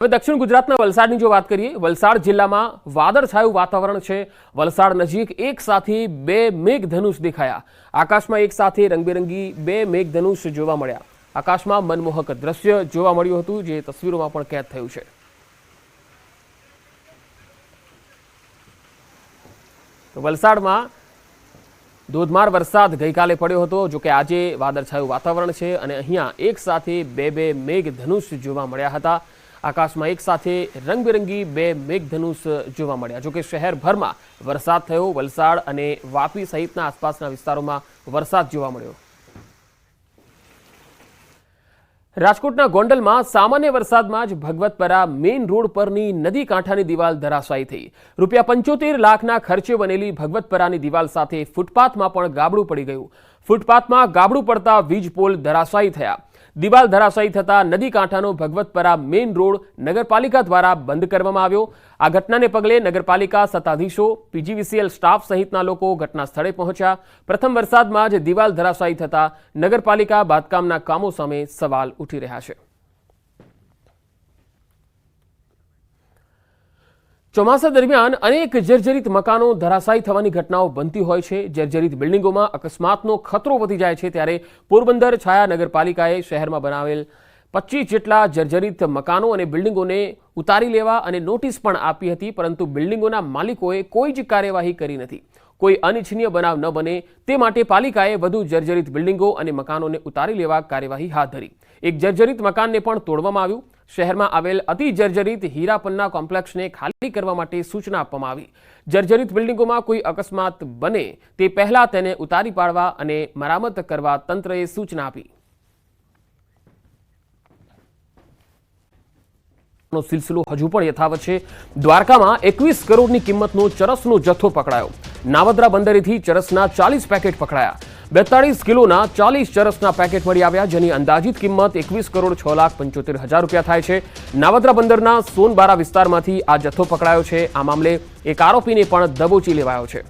હવે દક્ષિણ ગુજરાતના વલસાડની જો વાત કરીએ, વલસાડ જિલ્લામાં વાદળછાયું વાતાવરણ છે. વલસાડ નજીક એક સાથે બે મેઘધનુષ દેખાયા. આકાશમાં એક સાથે રંગબેરંગી બે મેઘધનુષ જોવા મળ્યા. આકાશમાં મનમોહક દ્રશ્ય જોવા મળ્યું હતું, જે તસવીરોમાં પણ કેદ થયું છે. વલસાડમાં ધોધમાર વરસાદ ગઈકાલે પડ્યો હતો જો કે આજે વાદળછાયું વાતાવરણ છે અને અહીંયા એક સાથે બે બે મેઘધનુષ જોવા મળ્યા હતા. આકાશમાં એક સાથે રંગબેરંગી બે મેઘધનુષ જોવા મળ્યા. જોકે શહેરભરમાં વરસાદ થયો, વલસાડ અને વાપી સહિતના આસપાસના વિસ્તારોમાં વરસાદ જોવા મળ્યો. રાજકોટના ગોંડલમાં સામાન્ય વરસાદમાં જ ભગવતપરા મેઇન રોડ પરની નદી કાંઠાની દિવાલ ધરાશાયી થઈ. રૂપિયા પંચોતેર લાખના ખર્ચે બનેલી ભગવતપરાની દિવાલ સાથે ફૂટપાથમાં પણ ગાબડું પડી ગયું. ફૂટપાથમાં ગાબડું પડતા વીજ પોલ ધરાશાયી થયા. દિવાલ ધરાશાયી થતા નદી કાંઠાનો ભગવતપરા મેઇન રોડ નગરપાલિકા દ્વારા બંધ કરવામાં આવ્યો. આ ઘટનાને પગલે નગરપાલિકા સત્તાધીશો, પીજીવીસીએલ સ્ટાફ સહિતના લોકો ઘટના સ્થળે પહોંચ્યા. પ્રથમ વરસાદમાં જ દિવાલ ધરાશાયી થતા નગરપાલિકા બાંધકામના કામો સામે સવાલ ઉઠી રહ્યા છે. ચોમાસા દરમિયાન અનેક જર્જરિત મકાનો ધરાશાયી થવાની ઘટનાઓ બનતી હોય છે. જર્જરિત બિલ્ડિંગોમાં અકસ્માતનો ખતરો વધી જાય છે ત્યારે પોરબંદર છાયા નગરપાલિકાએ શહેરમાં બનાવેલ પચીસ જેટલા જર્જરિત મકાનો અને બિલ્ડિંગોને ઉતારી લેવા અને નોટિસ પણ આપી હતી, પરંતુ બિલ્ડિંગોના માલિકોએ કોઈ જ કાર્યવાહી કરી નથી. કોઈ અનિચ્છનીય બનાવ ન બને. તે માટે પાલિકાએ વધુ જર્જરિત બિલ્ડિંગો અને મકાનોને ઉતારી લેવા કાર્યવાહી હાથ ધરી. એક જર્જરિત મકાનને પણ તોડવામાં આવ્યું. શહેરમાં આવેલ અતિ જર્જરિત હીરાપન્ના કોમ્પ્લેક્સને ખાલી કરવા માટે સૂચના આપવામાં આવી. જર્જરિત બિલ્ડિંગોમાં કોઈ અકસ્માત બને તે પહેલા તેને ઉતારી પાડવા અને મરામત કરવા તંત્રએ સૂચના આપી. નો સિલસિલો હજુ પણ યથાવત છે. દ્વારકામાં એકવીસ કરોડની કિંમતનો ચરસનો જથ્થો પકડાયો. નાવદરા બંદરેથી ચરસના ચાલીસ પેકેટ પકડાયા. બેતાળીસ કિલોના ચાલીસ ચરસના પેકેટ મળી આવ્યા, જેની અંદાજિત કિંમત એકવીસ કરોડ છ લાખ પંચોતેર હજાર રૂપિયા થાય છે. નાવદ્રા બંદરના સોનબારા વિસ્તારમાંથી આ જથ્થો પકડાયો છે. આ મામલે એક આરોપીને પણ દબોચી લેવાયો છે.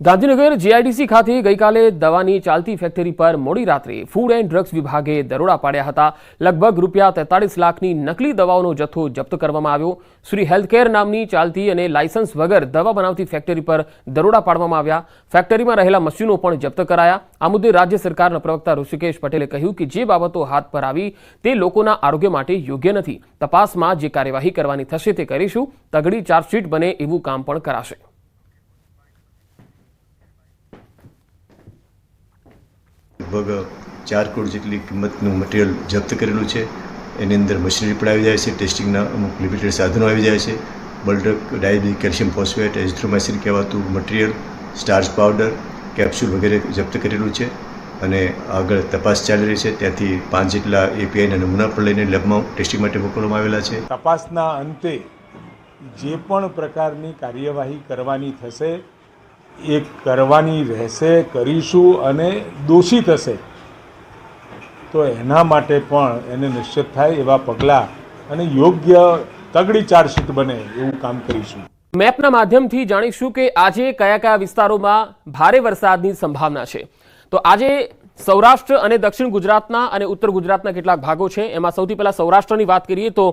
ગાંધીનગર જીઆઈડીસી ખાતે ગઈકાલે દવાની ચાલતી ફેક્ટરી પર મોડી રાત્રે ફૂડ એન્ડ ડ્રગ્સ વિભાગે દરોડા પાડ્યા હતા. લગભગ રૂપિયા તેતાળીસ લાખની નકલી દવાઓનો જથ્થો જપ્ત કરવામાં આવ્યો. શ્રી હેલ્થકેર નામની ચાલતી અને લાયસન્સ વગર દવા બનાવતી ફેક્ટરી પર દરોડા પાડવામાં આવ્યા. ફેક્ટરીમાં રહેલા મશીનો પણ જપ્ત કરાયા. આ મુદ્દે રાજ્ય સરકારના પ્રવક્તા ઋષિકેશ પટેલે કહ્યું કે જે બાબતો હાથ પર આવી તે લોકોના આરોગ્ય માટે યોગ્ય નથી. તપાસમાં જે કાર્યવાહી કરવાની થશે તે કરીશું. તગડી ચાર્જશીટ બને એવું કામ પણ કરાશે. લગભગ ચાર કરોડ જેટલી કિંમતનું મટીરિયલ જપ્ત કરેલું છે. એની અંદર મશીનરી પણ આવી જાય છે, ટેસ્ટિંગના અમુક લિમિટેડ સાધનો આવી જાય છે. બલ્ડક ડાયબી કેલ્શિયમ ફોસ્ફેટ, એઝિથ્રોમાઇસિન કહેવાતું મટીરિયલ સ્ટાર્ચ પાવડર કેપ્સ્યુલ વગેરે જપ્ત કરેલું છે. અને આગળ તપાસ ચાલી રહી છે. ત્યાંથી પાંચ જેટલા એપીઆઈના નમૂના પણ લઈને લેબમાં ટેસ્ટિંગ માટે મોકલવામાં આવેલા છે. તપાસના અંતે જે પણ પ્રકારની કાર્યવાહી કરવાની થશે એ કરવાની રહેશે, કરીશું અને દોષી થશે. તો એના માટે પણ એને નિશ્ચિત થાય એવા પગલાં અને યોગ્ય તગડી ચાર્જશીટ બને એવું કામ કરીશું. મેપના માધ્યમથી જાણીશું કે આજે કયા કયા વિસ્તારોમાં ભારે વરસાદની સંભાવના છે. તો આજે સૌરાષ્ટ્ર અને દક્ષિણ ગુજરાતના અને ઉત્તર ગુજરાતના કેટલાક ભાગો છે. એમાં સૌથી પહેલાં સૌરાષ્ટ્રની વાત કરીએ તો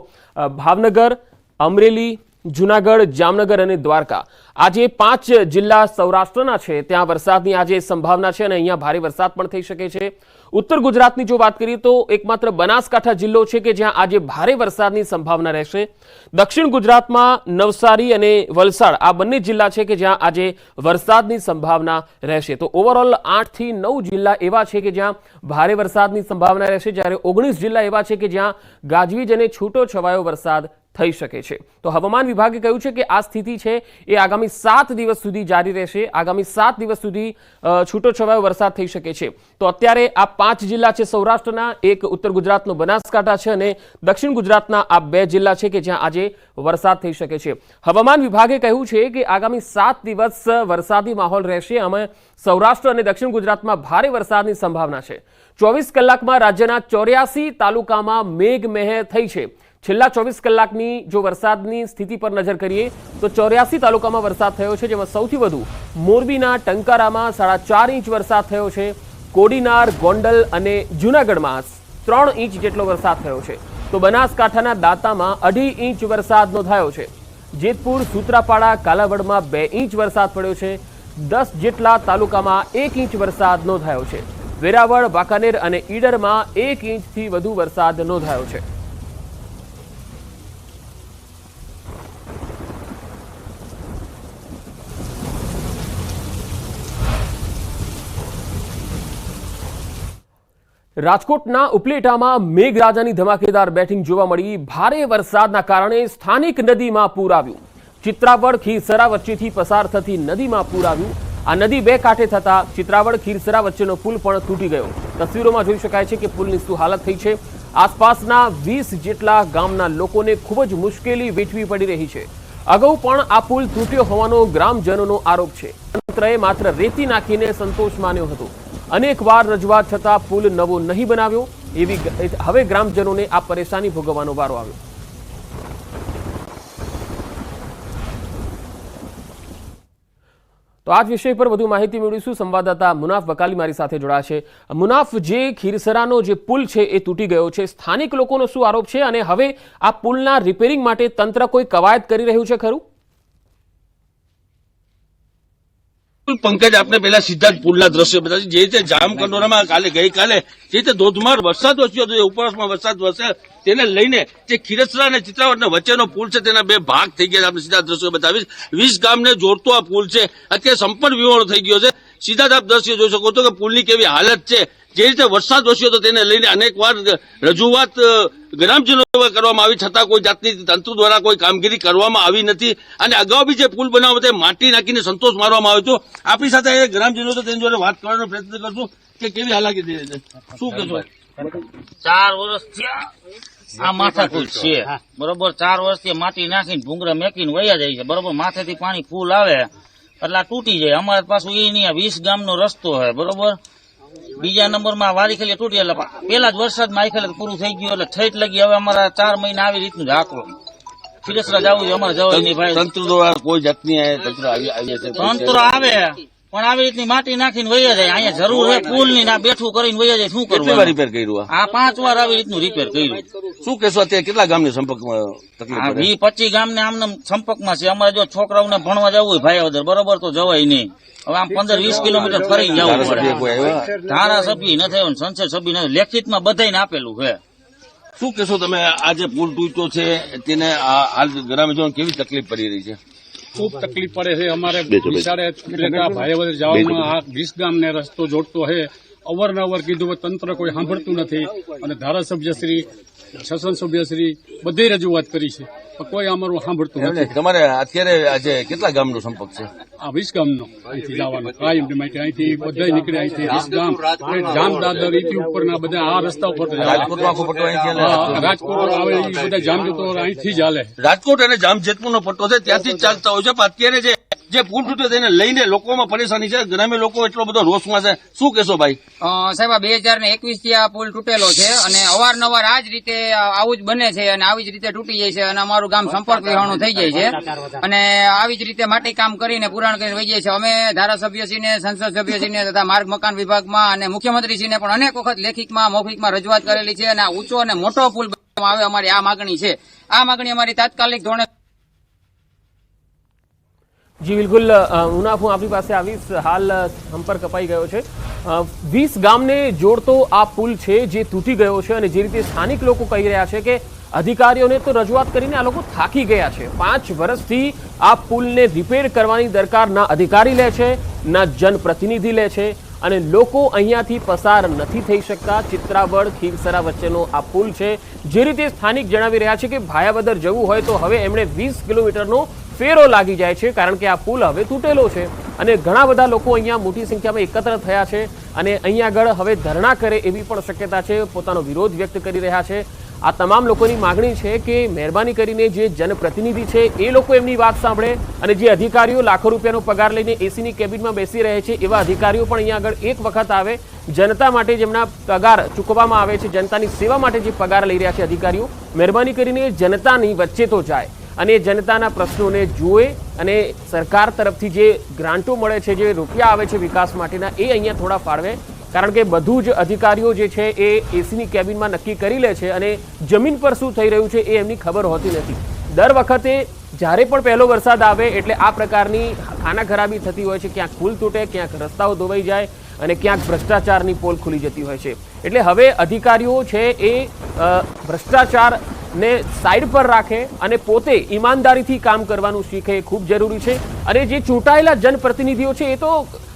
ભાવનગર, અમરેલી જુનાગઢ, જામનગર અને દ્વારકા. આજે પાંચ જિલ્લા સૌરાષ્ટ્રના છે. ત્યાં વરસાદની આજે સંભાવના છે અને અહીંયા ભારે વરસાદ પણ થઈ શકે છે. ઉત્તર ગુજરાતની જો વાત કરીએ તો એકમાત્ર બનાસકાંઠા જિલ્લો છે કે જ્યાં આજે ભારે વરસાદની સંભાવના રહેશે. દક્ષિણ ગુજરાતમાં નવસારી અને વલસાડ આ બંને જિલ્લા છે કે જ્યાં આજે વરસાદની સંભાવના રહેશે. તો ઓવરઓલ આઠથી નવ જિલ્લા એવા છે કે જ્યાં ભારે વરસાદની સંભાવના રહેશે. જ્યારે ઓગણીસ જિલ્લા એવા છે કે જ્યાં ગાજવીજ અને છૂટો છવાયો વરસાદ થઈ શકે છે. તો હવામાન વિભાગે કહ્યું છે કે આ સ્થિતિ છે એ આગામી સાત દિવસ સુધી જારી રહેશે. આગામી સાત દિવસ સુધી છૂટોછવાયો વરસાદ થઈ શકે છે. તો અત્યારે આ પાંચ જિલ્લા છે સૌરાષ્ટ્રના. એક ઉત્તર ગુજરાતનો બનાસકાંઠા છે અને દક્ષિણ ગુજરાતના આ બે જિલ્લા છે કે જ્યાં આજે વરસાદ થઈ શકે છે. હવામાન વિભાગે કહ્યું છે કે આગામી સાત દિવસ વરસાદી માહોલ રહેશે. અમે સૌરાષ્ટ્ર અને દક્ષિણ ગુજરાતમાં ભારે વરસાદની સંભાવના છે. ચોવીસ કલાકમાં રાજ્યના ચોર્યાસી તાલુકામાં મેઘમહેર થઈ છે. છેલ્લા ચોવીસ કલાકની જો વરસાદની સ્થિતિ પર નજર કરીએ, તો ચોર્યાસી તાલુકામાં વરસાદ થયો છે, જેમાં સૌથી વધુ મોરબીના ટંકારામાં સાડા ચાર ઇંચ વરસાદ થયો છે, કોડીનાર, ગોંડલ અને જૂનાગઢમાં ત્રણ ઇંચ જેટલો વરસાદ થયો છે. તો બનાસકાંઠાના દાંતામાં અઢી ઇંચ વરસાદ નોંધાયો છે. જેતપુર, સુત્રાપાડા, કાલાવડમાં બે ઇંચ વરસાદ પડ્યો છે. દસ જેટલા તાલુકામાં એક ઇંચ વરસાદ નોંધાયો છે. વેરાવળ, વાંકાનેર અને ઈડરમાં એક ઇંચથી વધુ વરસાદ નોંધાયો છે. રાજકોટના ઉપલેટામાં મેઘરાજાની ધમાકેદાર બેટિંગ જોવા મળી. ભારે વરસાદના કારણે સ્થાનિક નદીમાં પૂર આવ્યું. ચિત્રાવડ ખીરસરા વચ્ચેથી પસાર થતી નદીમાં પૂર આવ્યું. આ નદી બે કાંઠે થતા ચિત્રાવડ ખીરસરા વચ્ચેનો પુલ પણ તૂટી ગયો. તસવીરોમાં જોઈ શકાય છે કે પુલની શું હાલત થઈ છે. આસપાસના વીસ જેટલા ગામના લોકોને ખૂબ જ મુશ્કેલી વેઠવી પડી રહી છે. અગાઉ પણ આ પુલ તૂટ્યો હોવાનો ગ્રામજનોનો આરોપ છે. તંત્રએ માત્ર રેતી નાખીને સંતોષ માન્યો હતો. અનેક વાર રજૂઆત થતાં પુલ નવો નહીં બનાવ્યો એવી હવે ગ્રામજનોને આ પરેશાની ભોગવવાનો વારો આવ્યો. તો આ વિષય પર વધુ માહિતી મેળવીશું. સંવાદદાતા મુનાફ વકાલી મારી સાથે જોડાશે મુનાફ, જે ખીરસરાનો જે પુલ છે એ તૂટી ગયો છે. સ્થાનિક લોકોનો શું આરોપ છે? અને હવે આ પુલના રિપેરિંગ માટે તંત્ર કોઈ કવાયત કરી રહ્યું છે ખરું? પંકજ, આપને પેલા સીધા જ પુલના દ્રશ્યો બતાવી જે રીતે જામકંડોરામાં કાલે ગઈકાલે જે રીતે ધોધમાર વરસાદ વસ્યો હતો ઉપવાસમાં વરસાદ વરસે, તેને લઈને જે ખીરસરા અને ચિત્રાવડનો વચ્ચેનો પુલ છે, તેના બે ભાગ થઈ ગયા. આપણે સીધા દ્રશ્યો બતાવીશ. વીસ ગામને જોડતો આ પુલ છે. અત્યારે સંપૂર્ણ વિહોણો થઈ ગયો છે. સીધા આપ દ્રશ્યો જોઈ શકો છો કે પુલની કેવી હાલત છે. જે રીતે વરસાદ વસ્યો હતો તેને લઈને અનેક વાર રજૂઆત ગ્રામજનો કરવામાં આવી છતાં કોઈ જાતની તંત્ર દ્વારા કોઈ કામગીરી કરવામાં આવી નથી. અને અગાઉ બી જે પુલ બનાવવા માટે માટી નાખીને સંતોષ મારવામાં આવ્યો હતો. આપણી સાથે ગ્રામજનો તો તેની જોડે વાત કરવાનો પ્રયત્ન કરશું કે કેવી હાલાકી થઈ છે. શું કહેશો? ચાર વર્ષ થયા આ માથાકૂટ છે. બરોબર ચાર વર્ષથી માટી નાખીને ભૂંગરા મેકીને વયા જાય છે. બરોબર માથેથી પાણી ફૂલ આવે એટલે તૂટી જાય. અમારે પાછું એ નહીં વીસ ગામનો રસ્તો છે બરોબર? બીજા નંબરમાં વારી ખાલી તૂટી એટલે પેલા જ વરસાદમાં આવી ખાલી પૂરું થઈ ગયું એટલે ઠેઠ લગી હવે અમારા ચાર મહિના આવી રીતનું જ આકરો. ખીરસરા જવું છે અમારે જવાય નહીં ભાઈ. તંત્ર કોઈ જાતની તંત્ર આવી તંત્ર આવે. પણ આવી રીતની માટી નાખીને વહી જાય. અહીંયા જરૂર છે પુલની ના બેઠું કરીને વહી જાય શું કેટલી વાર કરવું રિપેર કર્યું આ? પાંચ વાર આવી રીતનું રિપેર કર્યું. શું કહેશો અત્યારે કેટલા ગામની સંપર્કમાં તકલીફ વી પચીસ ગામને આમને સંપર્કમાં છે. અમારે જો છોકરાઓને ભણવા જવું હોય ભાઈ બરોબર તો જવાય નહીં. હવે આમ પંદર વીસ કિલોમીટર ફરી જવું ધારાસભ્ય પડે. ધારાસભ્ય નથી આવ્યો ને સંસદ સભ્ય નથી લેખિતમાં બધાને આપેલું છે. શું કહેશો તમે? આ જે પુલ તૂટ્યો છે તેને હાલ ગ્રામજનો કેવી તકલીફ પડી રહી છે? ખૂબ તકલીફ પડે છે. અમારે વિશાળે ઉપલેટા ભાઈવદર જવામાં આ વીસ ગામને રસ્તો જોડતો છે. અવારનવાર કીધું તંત્ર કોઈ સાંભળતું નથી. અને ધારાસભ્યશ્રી શાસન સભ્યશ્રી બધી રજૂઆત કરી છે. પણ કોઈ અમારું સાંભળતું નથી. તમારે અત્યારે આજે કેટલા ગામનો સંપર્ક છે? આ વીસ ગામનો. અહીંથી જવાનો કાયમ માટે અહીંથી બધા નીકળે અહીંથી વીસ ગામ. જામ દાદર અહીંથી ઉપરના બધા આ રસ્તા ઉપર રાજકોટ આવે એ બધા જામ જતો અહીંથી જ હાલે રાજકોટ અને જામ જેતપુર નો પટ્ટો છે ત્યાંથી જ ચાલતા હોય છે પણ અત્યારે જે જે પુલ તૂટ્યો તેને લઈને લોકોમાં પરેશાની છે. ગ્રામ્ય લોકો એટલો બધો રોષમાં છે. શું કહેશો ભાઈ? સાહેબ બે હજાર ને એકવીસથી આ પુલ તૂટેલો છે અને અવારનવાર આ જ રીતે આવું જ બને છે અને આવી જ રીતે તૂટી જાય છે અને અમારું ગામ સંપર્ક વિહોણું થઈ જાય છે. અને આવી જ રીતે માટી કામ કરીને પુરાણ કરીને વહી જાય છે. અમે ધારાસભ્યશ્રીને સંસદ સભ્યશ્રીને તથા માર્ગ મકાન વિભાગમાં અને મુખ્યમંત્રીશ્રીને પણ અનેક વખત લેખિતમાં, મૌખિકમાં રજૂઆત કરેલી છે અને આ ઊંચો અને મોટો પુલ આવે અમારી આ માગણી છે. આ માગણી અમારી તાત્કાલિક ધોરણે જી બિલકુલ અ, હું આપણી પાસે આવીશ. હાલ સંપર્ક કપાઈ ગયો છે. વીસ ગામને જોડતો આ પુલ છે જે તૂટી ગયો છે અને જે રીતે સ્થાનિક લોકો કહી રહ્યા છે કે અધિકારીઓને તો રજૂઆત કરીને આ લોકો થાકી ગયા છે. પાંચ વર્ષથી આ પુલને રિપેર કરવાની દરકાર ના અધિકારી લે છે ના જનપ્રતિનિધિ લે છે અને લોકો અહીંયાથી પસાર નથી થઈ શકતા. ચિત્રાવડ ખીરસરા વચ્ચેનો આ પુલ છે. જે રીતે સ્થાનિક જણાવી રહ્યા છે કે ભાયાવદર જવું હોય તો હવે એમણે વીસ કિલોમીટરનો ફેરો લાગી જાય છે, કારણ કે આ પુલ હવે તૂટેલો છે. અને ઘણા બધા લોકો અહીંયા મોટી સંખ્યામાં એકત્ર થયા છે અને અહીંયા આગળ હવે ધરણા કરે એવી પણ શક્યતા છે. પોતાનો વિરોધ વ્યક્ત કરી રહ્યા છે. આ તમામ લોકોની માગણી છે કે મહેરબાની કરીને જે જનપ્રતિનિધિ છે એ લોકો એમની વાત સાંભળે અને જે અધિકારીઓ લાખો રૂપિયાનો પગાર લઈને એસીની કેબિનમાં બેસી રહે છે એવા અધિકારીઓ પણ અહીંયા આગળ એક વખત આવે. જનતા માટે જેમના પગાર ચૂકવવામાં આવે છે, જનતાની સેવા માટે જે પગાર લઈ રહ્યા છે અધિકારીઓ, મહેરબાની કરીને જનતાની વચ્ચે તો જાય અને જનતાના પ્રશ્નોને જુએ અને સરકાર તરફથી જે ગ્રાન્ટો મળે છે, જે રૂપિયા આવે છે વિકાસ માટેના, એ અહીંયા થોડા ફાળવે. કારણ કે બધું જ અધિકારીઓ જે છે એ એસીની કેબિનમાં નક્કી કરી લે છે અને જમીન પર શું થઈ રહ્યું છે એ એમની ખબર હોતી નથી. દર વખતે જ્યારે પણ પહેલો વરસાદ આવે એટલે આ પ્રકારની ખાના ખરાબી થતી હોય છે, ક્યાંક પુલ તૂટે, ક્યાંક રસ્તાઓ ધોવાઈ જાય અને ક્યાંક ભ્રષ્ટાચારની પોલ ખુલી જતી હોય છે. એટલે હવે અધિકારીઓ છે એ ભ્રષ્ટાચારને સાઈડ પર રાખે અને પોતે ઈમાનદારીથી કામ કરવાનું શીખે એ ખૂબ જરૂરી છે. અને જે ચૂંટાયેલા જનપ્રતિનિધિઓ છે એ તો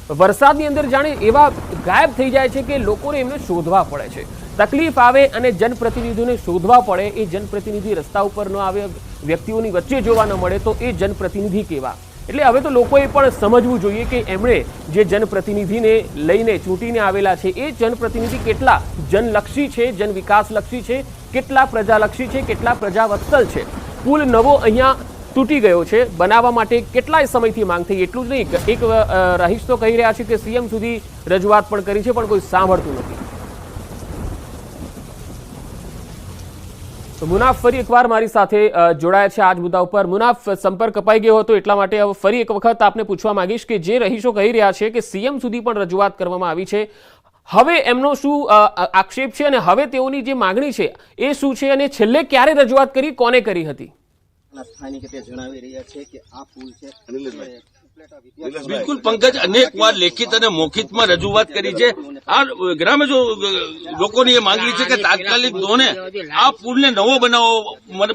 વરસાદની અંદર જાણે એવા ગાયબ થઈ જાય છે કે લોકોને એમને શોધવા પડે છે. તકલીફ આવે અને જનપ્રતિનિધિઓને શોધવા પડે, એ જનપ્રતિનિધિ રસ્તા ઉપર ન આવે, વ્યક્તિઓની વચ્ચે જોવા ન મળે, તો એ જનપ્રતિનિધિ કેવા? એટલે હવે તો લોકોએ પણ સમજવું જોઈએ કે એમણે જે જનપ્રતિનિધિને લઈને ચૂંટીને આવેલા છે, એ જનપ્રતિનિધિ કેટલા જનલક્ષી છે જન વિકાસલક્ષી છે, કેટલા પ્રજાલક્ષી છે, કેટલા પ્રજાવત્સલ છે? કુલ નવો અહીંયા તૂટી ગયો છે. બનાવવા માટે કેટલાય સમયથી માંગ થઈ, એટલું જ નહીં. એક રહીશ તો કહી રહ્યા છે કે સીએમ સુધી રજૂઆત પણ કરી છે, પણ કોઈ સાંભળતું નથી. મુનાફ ફરી એકવાર મારી સાથે જોડાયા છે આજ મુદ્દા ઉપર. મુનાફ, સંપર્ક કપાઈ ગયો હતો, એટલા માટે હવે ફરી એક વખત આપને પૂછવા માંગીશ કે જે રહીશો કહી રહ્યા છે કે સીએમ સુધી પણ રજૂઆત કરવામાં આવી છે. હવે એમનો શું આક્ષેપ છે અને હવે તેઓની જે માગણી છે, એ શું છે અને છેલ્લે ક્યારે રજૂઆત કરી, કોને કરી હતી? સ્થાનિક તે જણાવી રહ્યા છે કે આ પુલ છે બિલકુલ પંકજ અનેક વાર લેખિત અને મૌખિતમાં રજૂઆત કરી છે. આ ગ્રામે જો લોકોની એ માંગણી છે કે તાત્કાલિક ધોને આ પુલને નવો બનાવો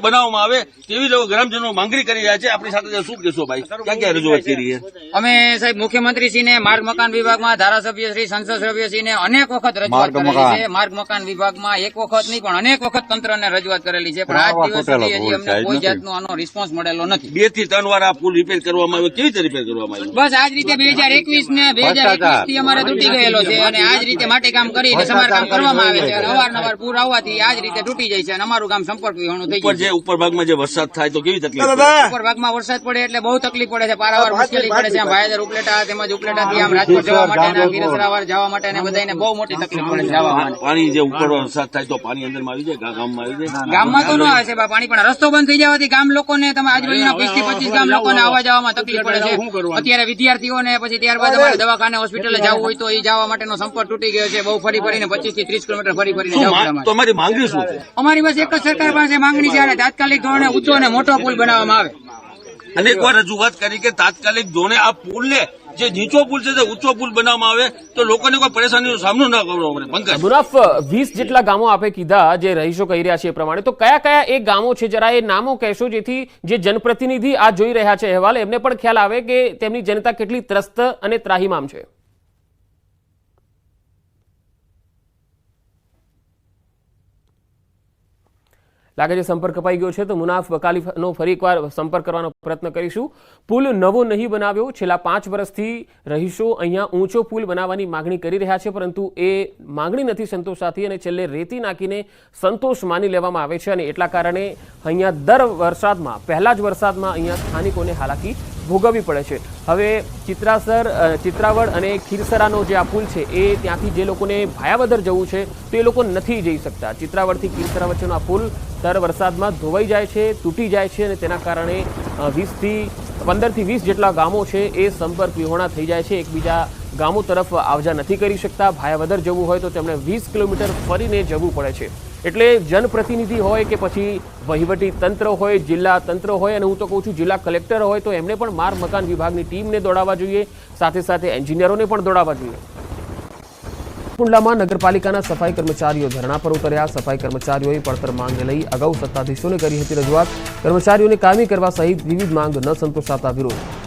બનાવવામાં આવે તેવી ગ્રામજનો માંગણી કરી રહ્યા છે. આપણી સાથે શું કહેશો ભાઈ? ક્યાં ક્યાં રજૂઆત કરી છે? અમે સાહેબ મુખ્યમંત્રીશ્રીને માર્ગ મકાન વિભાગમાં ધારાસભ્ય શ્રી સંસદ સભ્યશ્રીને અનેક વખત રજૂઆત કરેલી છે. માર્ગ મકાન વિભાગમાં એક વખત નહીં પણ અનેક વખત તંત્રને રજૂઆત કરેલી છે. પણ આજ દિવસ સુધી અમને કોઈ જાતનો આનો રિસ્પોન્સ મળેલો નથી. બેથી ત્રણ વાર આ પુલ રિપેર કરવામાં આવ્યો. કેવી રીતે રિપેર કરવામાં આવ્યો. બસ આજ રીતે બે હજાર એકવીસ ને બે હજાર એકવીસથી અમારે તૂટી ગયેલો છે અને આજ રીતે માટે કામ કરીને સમારકામ કરવામાં આવે છે. અને અવારનવાર પૂર આવવાથી આજ રીતે તૂટી જાય છે અને અમારું ગામ સંપર્ક વિહોણું થઈ ઉપર ગયું છે. ઉપર ભાગમાં જે વરસાદ થાય તો કેવી તકલીફ ઉપર ભાગમાં વરસાદ પડે એટલે બહુ તકલીફ પડે છે. પારાવાર મુશ્કેલી પડે છે. આમ ઉપલેટા તેમજ ઉપલેટાથી આમ રાજકોટ જવા માટે ગીરસરાવાર જવા માટે અને બધાને બહુ મોટી તકલીફ પડે છે જવા માટે. પાણી જે ઉપર વરસાદ થાય તો પાણી અંદરમાં આવી જાય ગામમાં આવી જાય. ગામમાં તો ન આવે છે પાણી પણ રસ્તો બંધ થઈ જવાથી ગામ લોકોને તમે આજુબાજુના વીસથી પચીસ ગામ લોકોને આવવા જવામાં તકલીફ પડે છે. અત્યારે વિદ્યાર્થીઓને પછી ત્યારબાદ અમારે દવાખાને હોસ્પિટલ જવું હોય તો એ જવા માટેનો સંપર્ક તૂટી ગયો છે. બહુ ફરી ફરીને પચીસથી ત્રીસ કિલોમીટર ફરી ફરીને જવું પડે માંગ- અમારે. તો અમારી માંગણી શું છે? અમારી પાસે એક જ સરકાર પાસે માંગણી છે અને તાત્કાલિક ધોરણે ઊંચો અને મોટો પુલ બનાવવામાં આવે. અનેક વાર રજૂઆત કરી કે તાત્કાલિક ધોરણે આ પુલને જે નીચો પુલ છે તે ઊંચો પુલ બનાવવામાં આવે તો લોકોને કોઈ પરેશાનીનો સામનો ન કરવો પડે. પંકજ મુરાફ વીસ જેટલા ગામો આપે કીધા જે રહીશો કહી રહ્યા છે એ પ્રમાણે. તો કયા કયા એ ગામો છે? જરા એ નામો કહેશો જેથી જે જનપ્રતિનિધિ આ જોઈ રહ્યા છે અહેવાલ, એમને પણ ખ્યાલ આવે કે તેમની જનતા કેટલી ત્રસ્ત અને ત્રાહીમામ છે. લાગે છે સંપર્ક કપાઈ ગયો છે, તો મુનાફ વકાલીફનો ફરી એકવાર સંપર્ક કરવાનો પ્રયત્ન કરીશું. પુલ નવો નહીં બનાવ્યો, છેલ્લા પાંચ વર્ષથી રહીશો અહીંયા ઊંચો પુલ બનાવવાની માગણી કરી રહ્યા છે, પરંતુ એ માગણી નથી સંતોષાતી અને છેલ્લે રેતી નાખીને સંતોષ માની લેવામાં આવે છે અને એટલા કારણે અહીંયા દર વરસાદમાં, પહેલા જ વરસાદમાં અહીંયા સ્થાનિકોને હાલાકી ભોગવવી પડે છે. હવે ચિત્રાસર ચિત્રાવડ અને ખીરસરાનો જે આ પુલ છે, એ ત્યાંથી જે લોકોને ભાયાવદર જવું છે, તો એ લોકો નથી જઈ શકતા. ચિત્રાવડથી ખીરસરા વચ્ચેનો આ પુલ દર વરસાદમાં ધોવાઈ જાય છે, તૂટી જાય છે અને તેના કારણે વીસથી પંદરથી વીસ જેટલા ગામો છે, એ સંપર્ક વિહોણા થઈ જાય છે. એકબીજા ગામો તરફ આવજા નથી કરી શકતા. ભાયાવદર જવું હોય તો તેમણે વીસ કિલોમીટર ફરીને જવું પડે છે. એટલે જનપ્રતિનિધિ હોય કે પછી વહીવટી તંત્ર હોય, જિલ્લા તંત્ર હોય, અને હું તો કહું છું જિલ્લા કલેક્ટર હોય, તો એમને પણ માર્ગ મકાન વિભાગની ટીમને દોડાવવા જોઈએ, સાથે સાથે એન્જિનિયરોને પણ દોડાવવા જોઈએ. કુંડલામાં નગરપાલિકાના સફાઈ કર્મચારીઓ ધરણા પર ઉતર્યા. સફાઈ કર્મચારીઓએ પડતર માંગ લઈ અગાઉ સત્તાધીશોને કરી હતી રજૂઆત. કર્મચારીઓને કામી કરવા સહિત વિવિધ માંગ ન સંતોષાતા વિરોધ.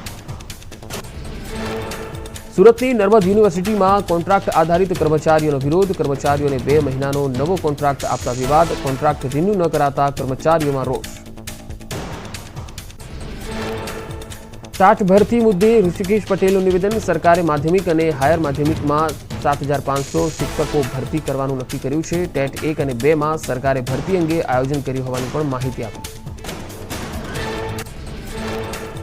સુરતની નર્મદ યુનિવર્સિટીમાં કોન્ટ્રાક્ટ આધારિત કર્મચારીઓનો વિરોધ. કર્મચારીઓને બે મહિનાનો નવો કોન્ટ્રાક્ટ આપતા વિવાદ. કોન્ટ્રાક્ટ રિન્યુ ન કરાતા કર્મચારીઓમાં રોષ. ટાટ ભરતી મુદ્દે ઋષિકેશ પટેલનું નિવેદન. સરકારે માધ્યમિક અને હાયર માધ્યમિકમાં સાત હજાર પાંચસો શિક્ષકો ભરતી કરવાનું નક્કી કર્યું છે. ટેટ એક અને બેમાં સરકારે ભરતી અંગે આયોજન કર્યું હોવાની પણ માહિતી આપી.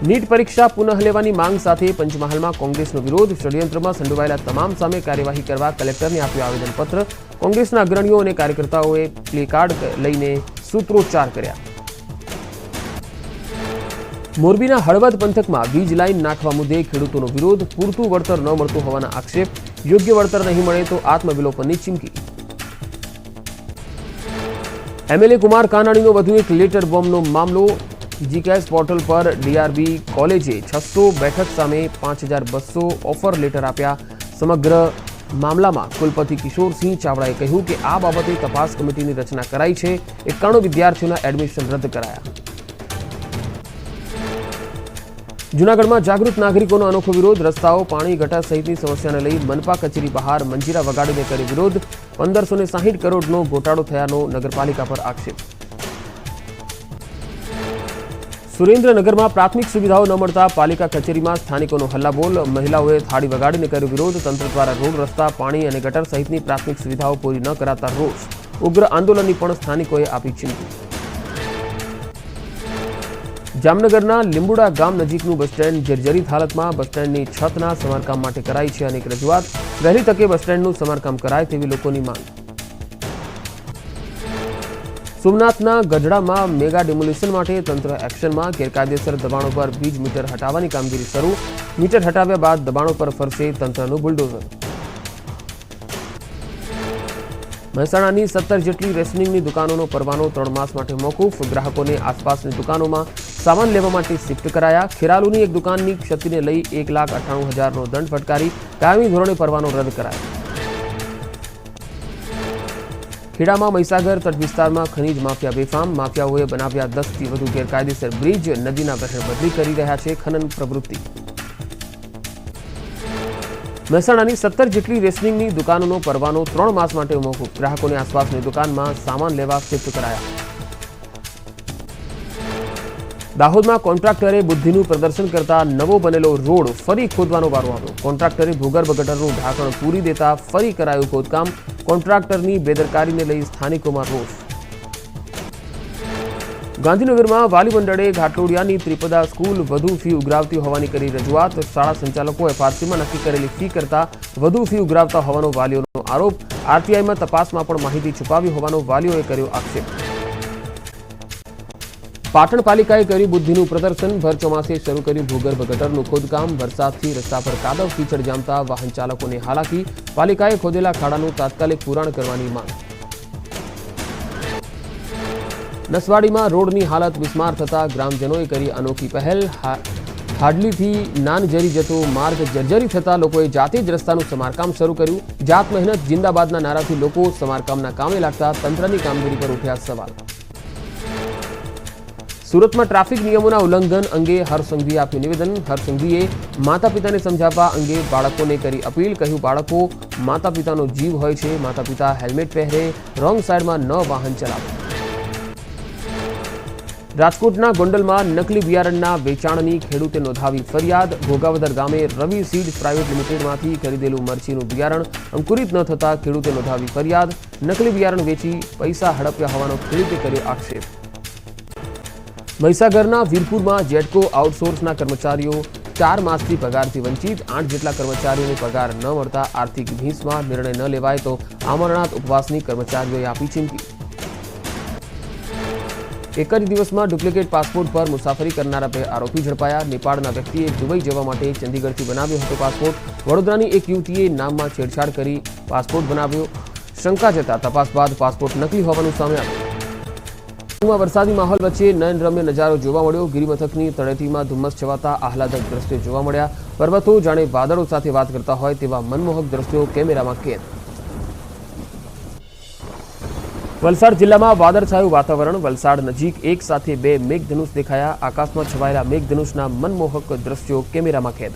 નીટ પરીક્ષા પુનઃ લેવાની માંગ સાથે પંચમહાલમાં કોંગ્રેસનો વિરોધ. ષડયંત્રમાં સંડોવાયેલા તમામ સામે કાર્યવાહી કરવા કલેક્ટરને આપ્યું આવેદનપત્ર. કોંગ્રેસના અગ્રણીઓ અને કાર્યકર્તાઓએ પ્લેકાર્ડ લઈને સૂત્રોચ્ચાર કર્યા. મોરબીના હળવદ પંથકમાં વીજ લાઇન નાખવા મુદ્દે ખેડૂતોનો વિરોધ. પૂરતું વળતર ન મળતું હોવાના આક્ષેપ. યોગ્ય વળતર નહીં મળે તો આત્મવિલોપનની ચીમકી. એમએલએ કુમાર કાનાણીનો વધુ એક લેટર બોમ્બનો મામલો. જીકેએસ પોર્ટલ પર ડીઆરબી કોલેજે છસો બેઠક સામે પાંચ હજાર બસો ઓફર લેટર આપ્યા. સમગ્ર મામલામાં કુલપતિ કિશોરસિંહ ચાવડાએ કહ્યું કે આ બાબતે તપાસ કમિટીની રચના કરાઈ છે. એકાણું વિદ્યાર્થીઓના એડમિશન રદ કરાયા. જૂનાગઢમાં જાગૃત નાગરિકોનો અનોખો વિરોધ. રસ્તાઓ, પાણી, ગટર સહિતની સમસ્યાને લઈ મનપા કચેરી બહાર મંજીરા વગાડીને કરી વિરોધ. પંદરસો ને સાહીઠ કરોડનો ગોટાળો થયાનો નગરપાલિકા પર આક્ષેપ. સુરેન્દ્રનગરમાં પ્રાથમિક સુવિધાઓ ન મળતા પાલિકા કચેરીમાં સ્થાનિકોનો હલ્લાબોલ. મહિલાઓએ થાળી વગાડીને કર્યો વિરોધ. તંત્ર દ્વારા રોડ, રસ્તા, પાણી અને ગટર સહિતની પ્રાથમિક સુવિધાઓ પૂરી ન કરાતા રોષ. ઉગ્ર આંદોલનની પણ સ્થાનિકોએ આપી ચીમકી. જામનગરના લીંબુડા ગામ નજીકનું બસ સ્ટેન્ડ જર્જરિત હાલતમાં બસ સ્ટેન્ડની છતના સમારકામ માટે કરાઈ છે અનેક રજૂઆત. વહેલી તકે બસ સ્ટેન્ડનું સમારકામ કરાય તેવી લોકોની માંગ. સોમનાથના ગઢડામાં મેગા ડિમોલિશન માટે તંત્ર એક્શનમાં ગેરકાયદેસર દબાણો પર વીજ મીટર હટાવવાની કામગીરી શરૂ. મીટર હટાવ્યા બાદ દબાણો પર ફરશે તંત્રનું બુલડોઝર. મહેસાણાની સત્તર જેટલી રેશનિંગની દુકાનોનો પરવાનો ત્રણ માસ માટે મોકૂફ. ગ્રાહકોને આસપાસની દુકાનોમાં સામાન લેવા માટે શિફ્ટ કરાયા. ખેરાલુની એક દુકાનની ક્ષતિને લઈ એક લાખ અઠ્ઠાણું હજારનો દંડ ફટકારી. કાયમી ધોરણે પરવાનો રદ કરાયો. ખેડામાં મહીસાગર તટ વિસ્તારમાં ખનીજ માફિયા બેફામ. માફિયાઓએ બનાવ્યા દસથી વધુ ગેરકાયદેસર બ્રિજ. નદીના વહેણ બદલી કરી રહ્યા છે ખનન પ્રવૃત્તિ. મહેસાણાની સત્તર જેટલી રેશનિંગની દુકાનોનો પરવાનો ત્રણ માસ માટે મોકૂફ. ગ્રાહકોને આસપાસની દુકાનમાં સામાન લેવા શિફ્ટ કરાયા. દાહોદમાં કોન્ટ્રાક્ટરે બુદ્ધિનું પ્રદર્શન કરતા નવો બનેલો રોડ ફરી ખોદવાનો વારો આવ્યો. કોન્ટ્રાક્ટરે ભૂગર્ભ ગટરનું ઢાંકણ પૂરી દેતા ફરી કરાયું ખોદકામ. કોન્ટ્રાક્ટરની બેદરકારીને લઈ સ્થાનિકોમાં રોષ. ગાંધીનગરમાં વાલી મંડળે ઘાટલોડિયાની ત્રિપદા સ્કૂલ વધુ ફી ઉઘરાવતી હોવાની કરી રજૂઆત. શાળા સંચાલકોએ ફારસીમાં નક્કી કરેલી ફી કરતા વધુ ફી ઉઘરાવતા હોવાનો વાલીઓનો આરોપ. આરટીઆઈમાં તપાસમાં પણ માહિતી છુપાવી હોવાનો વાલીઓએ કર્યો આક્ષેપ. પાટણ પાલિકાએ કર્યું બુદ્ધિનું પ્રદર્શન. ભર ચોમાસે શરૂ કર્યું ભૂગર્ભ ગટરનું ખોદકામ. વરસાદથી રસ્તા પર કાદવ, કીચડ જામતા વાહન ચાલકોને હાલાકી. પાલિકાએ ખોદેલા ખાડાનું તાત્કાલિક પુરાણ કરવાની માંગ. નસવાડીમાં રોડની હાલત બિસ્માર થતા ગ્રામજનોએ કરી અનોખી પહેલ. હા- હાડલીથી નાનજરી જતો માર્ગ જર્જરી થતા લોકોએ જાતે જ રસ્તાનું સમારકામ શરૂ કર્યું. જાત મહેનત, જિંદાબાદના નારાથી લોકો સમારકામના કામે લાગતા તંત્રની કામગીરી પર ઉઠ્યા સવાલ. સુરતમાં ટ્રાફિક નિયમોના ઉલ્લંઘન અંગે હરસંઘવીએ આપ્યું નિવેદન. હરસંઘવીએ માતા પિતાને સમજાવવા અંગે બાળકોને કરી અપીલ. કહ્યું, બાળકો માતા પિતાનો જીવ હોય છે. માતા પિતા હેલ્મેટ પહેરે, રોંગ સાઈડમાં ન વાહન ચલાવે. રાજકોટના ગોંડલમાં નકલી બિયારણના વેચાણની ખેડૂતે નોંધાવી ફરિયાદ. ભોગાવદર ગામે રવિ સીડ પ્રાઇવેટ લિમિટેડમાંથી ખરીદેલું મરચીનું બિયારણ અંકુરિત ન થતા ખેડૂતે નોંધાવી ફરિયાદ. નકલી બિયારણ વેચી પૈસા હડપ્યા હોવાનો ખેડૂતે કર્યો આક્ષેપ. મહીસાગરના વીરપુરમાં જેટકો આઉટસોર્સના કર્મચારીઓ ચાર માસથી પગારથી વંચિત, આઠ જેટલા કર્મચારીઓને પગાર ન મળતા આર્થિક ભીંસમાં નિર્ણય ન લેવાય તો આમરણાથ ઉપવાસની કર્મચારીઓએ આપી ચીમકી. એક જ દિવસમાં ડુપ્લિકેટ પાસપોર્ટ પર મુસાફરી કરનારા બે આરોપી ઝડપાયા. નેપાળના વ્યક્તિએ દુબઈ જવા માટે ચંદીગઢથી બનાવ્યો હતો પાસપોર્ટ. વડોદરાની એક યુવતીએ નામમાં છેડછાડ કરી પાસપોર્ટ બનાવ્યો. શંકા જતા તપાસ બાદ પાસપોર્ટ નકલી હોવાનું સામે આવ્યું. વરસાદી માહોલ વચ્ચે નયનરમ્ય નજારો જોવા મળ્યો. ગિરિમથકની તળેટીમાં ધુમ્મસ છવાતા આહલાદક દ્રશ્યો જોવા મળ્યા. પર્વતો જાણે વાદળો સાથે વાત કરતા હોય તેવા મનમોહક દ્રશ્યો કેમેરામાં કેદ. વલસાડ જિલ્લામાં વાદળછાયું વાતાવરણ. વલસાડ નજીક એક સાથે બે મેઘધનુષ દેખાયા. આકાશમાં છવાયેલા મેઘધનુષના મનમોહક દ્રશ્યો કેમેરામાં કેદ.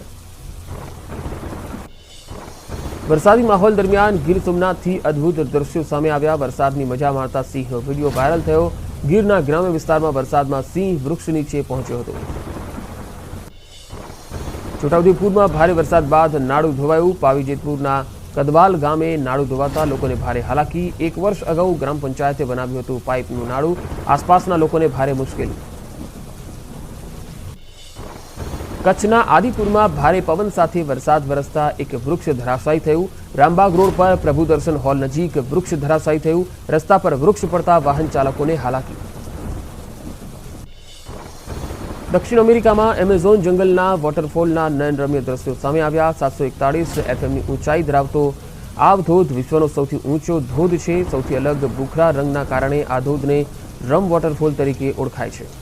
વરસાદી માહોલ દરમિયાન ગીર સોમનાથથી અદ્ભુત દ્રશ્યો સામે આવ્યા. વરસાદની મજા માણતા સિંહનો વીડિયો વાયરલ થયો. ગીરના ગ્રામ્ય વિસ્તારમાં વરસાદમાં સિંહ વૃક્ષ નીચે પહોંચ્યો હતો. છોટાઉદેપુરમાં ભારે વરસાદ બાદ નાડું ધોવાયું. પાવીજેતપુરના કદવાલ ગામે નાડું ધોવાતા લોકોને ભારે હાલાકી. એક વર્ષ અગાઉ ગ્રામ પંચાયતે બનાવ્યું હતું પાઇપનું નાડું. આસપાસના લોકોને ભારે મુશ્કેલી. કચ્છના આદિપુરમાં ભારે પવન સાથે વરસાદ વરસતા એક વૃક્ષ ધરાશાયી થયું. રામબાગ રોડ પર પ્રભુ દર્શન હોલ નજીક વૃક્ષ ધરાશાયી થયું. રસ્તા પર વૃક્ષ પડતા વાહન ચાલકોને હાલાકી. દક્ષિણ અમેરિકામાં એમેઝોન જંગલના વોટરફોલના નયનરમ્ય દ્રશ્યો સામે આવ્યા. સાતસો એકતાળીસ એફએમની ઊંચાઈ ધરાવતો આ ધોધ વિશ્વનો સૌથી ઊંચો ધોધ છે. સૌથી અલગ ભૂખરા રંગના કારણે આ ધોધને રમ વોટરફોલ તરીકે ઓળખાય છે.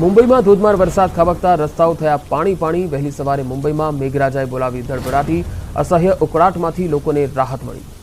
મુંબઈમાં ધોધમાર વરસાદ ખાબકતા રસ્તાઓ થયા પાણી પાણી. વહેલી સવારે મુંબઈમાં મેઘરાજાએ બોલાવી ધડબડાટી અસહ્ય ઉકળાટમાંથી લોકોને રાહત મળી.